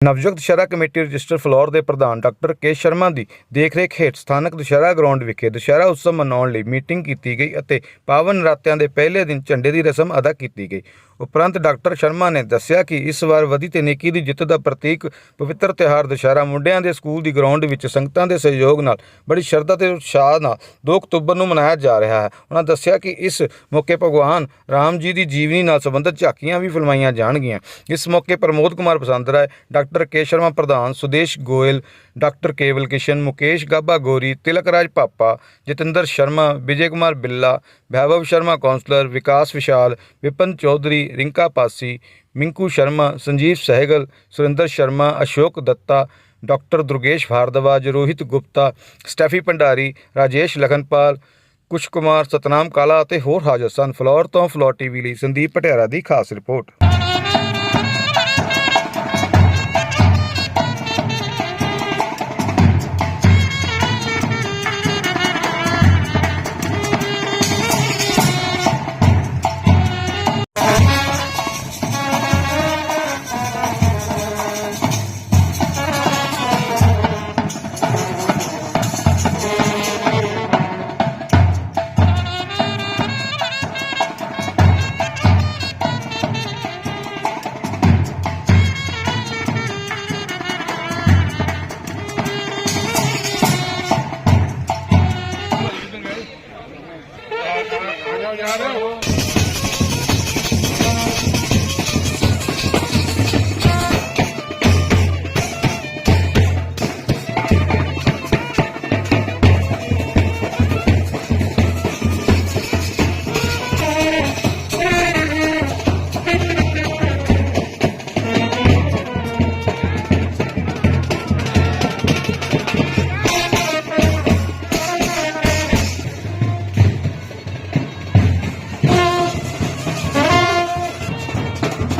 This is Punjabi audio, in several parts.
ਨਵਯੁਕਤ ਦੁਸ਼ਹਿਰਾ ਕਮੇਟੀ ਰਜਿਸਟਰ ਫਲੋਰ ਦੇ ਪ੍ਰਧਾਨ ਡਾਕਟਰ ਕੇ ਸ਼ਰਮਾ ਦੀ ਦੇਖਰੇਖ ਹੇਠ ਸਥਾਨਕ ਦੁਸ਼ਹਿਰਾ ਗਰਾਊਂਡ ਵਿਖੇ ਦੁਸ਼ਹਿਰਾ ਉਤਸਵ ਮਨਾਉਣ ਲਈ ਮੀਟਿੰਗ ਕੀਤੀ ਗਈ ਅਤੇ ਪਾਵਨ ਨਰਾਤਿਆਂ ਦੇ ਪਹਿਲੇ ਦਿਨ ਝੰਡੇ ਦੀ ਰਸਮ ਅਦਾ ਕੀਤੀ ਗਈ। ਉਪਰੰਤ ਡਾਕਟਰ ਸ਼ਰਮਾ ਨੇ ਦੱਸਿਆ ਕਿ ਇਸ ਵਾਰ ਵਧੀ ਤੇ ਨੇਕੀ ਦੀ ਜਿੱਤ ਦਾ ਪ੍ਰਤੀਕ ਪਵਿੱਤਰ ਤਿਉਹਾਰ ਦੁਸ਼ਹਿਰਾ ਮੁੰਡਿਆਂ ਦੇ ਸਕੂਲ ਦੀ ਗਰਾਊਂਡ ਵਿੱਚ ਸੰਗਤਾਂ ਦੇ ਸਹਿਯੋਗ ਨਾਲ, ਬੜੀ ਸ਼ਰਧਾ ਤੇ ਉਤਸ਼ਾਹ ਨਾਲ 2 ਅਕਤੂਬਰ ਨੂੰ ਮਨਾਇਆ ਜਾ ਰਿਹਾ ਹੈ। ਉਹਨਾਂ ਦੱਸਿਆ ਕਿ ਇਸ ਮੌਕੇ ਭਗਵਾਨ ਰਾਮ ਜੀ ਦੀ ਜੀਵਨੀ ਨਾਲ ਸੰਬੰਧਿਤ ਝਾਕੀਆਂ ਵੀ ਫਿਲਮਾਈਆਂ ਜਾਣਗੀਆਂ। ਇਸ ਮੌਕੇ ਪ੍ਰਮੋਦ ਕੁਮਾਰ ਪਸੰਦ ਰਾਏ, ਡਾਕਟਰ ਕੇ ਸ਼ਰਮਾ ਪ੍ਰਧਾਨ, ਸੁਦੇਸ਼ ਗੋਇਲ, ਡਾਕਟਰ ਕੇਵਲ Kishan Mukesh Gaba Gori, Tilak Raj Papa, Jatinder Sharma, Vijay Kumar Billa, Vaibhav Sharma councillor Vikas Vishal, Vipan Chaudhary Rinka Pasi, Minku Sharma, Sanjeev Sehgal, Surinder Sharma, Ashok Datta, doctor Durgesh Bhardwaj Rohit Gupta, Steffi Bhandari, Rajesh Lakhanpal Kush Kumar Satnam Kala ਅਤੇ ਹੋਰ ਹਾਜ਼ਰ ਸਨ। ਫਲੋਰ ਤੋਂ ਫਲੋਰ ਟੀਵੀ ਲਈ ਸੰਦੀਪ ਪਟਿਆਰਾ ਦੀ ਖਾਸ ਰਿਪੋਰਟ। ਯਾਰ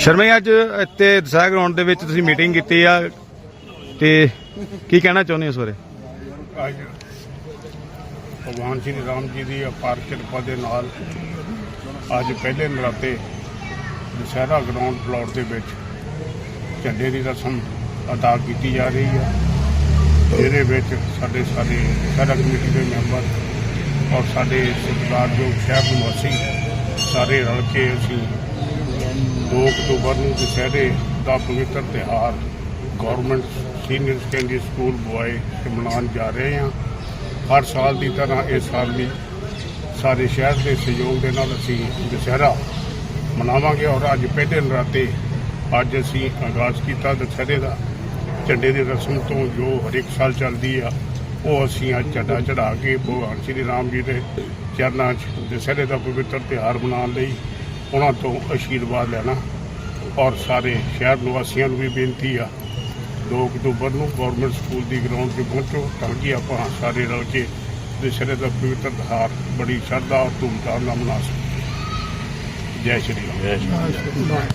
ਸ਼ਰਮੇ, ਅੱਜ ਇੱਥੇ ਦਸਾ ਗਰਾਊਂਡ ਦੇ ਵਿੱਚ ਤੁਸੀਂ ਮੀਟਿੰਗ ਕੀਤੀ ਆ, ਤੇ ਕੀ ਕਹਿਣਾ ਚਾਹੁੰਦੇ ਹੋ ਇਸ ਬਾਰੇ? ਅੱਜ ਭਗਵਾਨ ਸ਼੍ਰੀ ਰਾਮ ਜੀ ਦੀ ਅਪਾਰ ਕਿਰਪਾ ਦੇ ਨਾਲ ਅੱਜ ਪਹਿਲੇ ਨਰਾਤੇ ਦੁਸਹਿਰਾ ਗਰਾਊਂਡ ਪਲਾਟ ਦੇ ਵਿੱਚ ਝੰਡੇ ਦੀ ਰਸਮ ਅਦਾ ਕੀਤੀ ਜਾ ਰਹੀ ਹੈ ਜਿਹਦੇ ਵਿੱਚ ਸਾਡੇ ਸਾਰੇ ਸਾਰਾ ਕਮੇਟੀ ਦੇ ਮੈਂਬਰ ਔਰ ਸਾਡੇ ਜੋ ਸ਼ਹਿਰ ਨਿਵਾਸੀ ਸਾਰੇ ਰਲ ਕੇ ਅਸੀਂ 2 ਅਕਤੂਬਰ ਨੂੰ ਦੁਸਹਿਰੇ ਦਾ ਪਵਿੱਤਰ ਤਿਉਹਾਰ government senior secondary school boy ਮਨਾਉਣ ਜਾ ਰਹੇ ਹਾਂ। ਹਰ ਸਾਲ ਦੀ ਤਰ੍ਹਾਂ ਇਸ ਸਾਲ ਵੀ ਸਾਰੇ ਸ਼ਹਿਰ ਦੇ ਸਹਿਯੋਗ ਦੇ ਨਾਲ ਅਸੀਂ ਦੁਸਹਿਰਾ ਮਨਾਵਾਂਗੇ ਔਰ ਅੱਜ ਪਹਿਲੇ ਨਰਾਤੇ ਅੱਜ ਅਸੀਂ ਆਗਾਜ਼ ਕੀਤਾ ਦੁਸਹਿਰੇ ਦਾ। ਝੰਡੇ ਦੀ ਰਸਮ ਤੋਂ ਜੋ ਹਰ ਇੱਕ ਸਾਲ ਚੱਲਦੀ ਆ, ਉਹ ਅਸੀਂ ਅੱਜ ਝੰਡਾ ਚੜਾ ਕੇ ਭਗਵਾਨ ਸ਼੍ਰੀ ਰਾਮ ਜੀ ਦੇ ਚਰਨਾਂ 'ਚ ਦੁਸਹਿਰੇ ਦਾ ਪਵਿੱਤਰ ਤਿਉਹਾਰ ਮਨਾਉਣ ਲਈ ਉਹਨਾਂ ਤੋਂ ਆਸ਼ੀਰਵਾਦ ਲੈਣਾ। ਔਰ ਸਾਰੇ ਸ਼ਹਿਰ ਨਿਵਾਸੀਆਂ ਨੂੰ ਵੀ ਬੇਨਤੀ ਆ 2 ਅਕਤੂਬਰ ਨੂੰ ਗਵਰਨਮੈਂਟ ਸਕੂਲ ਦੀ ਗਰਾਊਂਡ 'ਤੇ ਪਹੁੰਚੋ, ਤਾਂ ਕਿ ਆਪਾਂ ਸਾਰੇ ਰਲ ਕੇ ਦੁਸਹਿਰੇ ਦਾ ਪਵਿੱਤਰ ਤਿਉਹਾਰ ਬੜੀ ਸ਼ਰਧਾ ਔਰ ਧੂਮਧਾਮ ਨਾਲ ਮਨਾ ਸਕੀਏ। ਜੈ ਸ਼੍ਰੀ ਰਾਮ।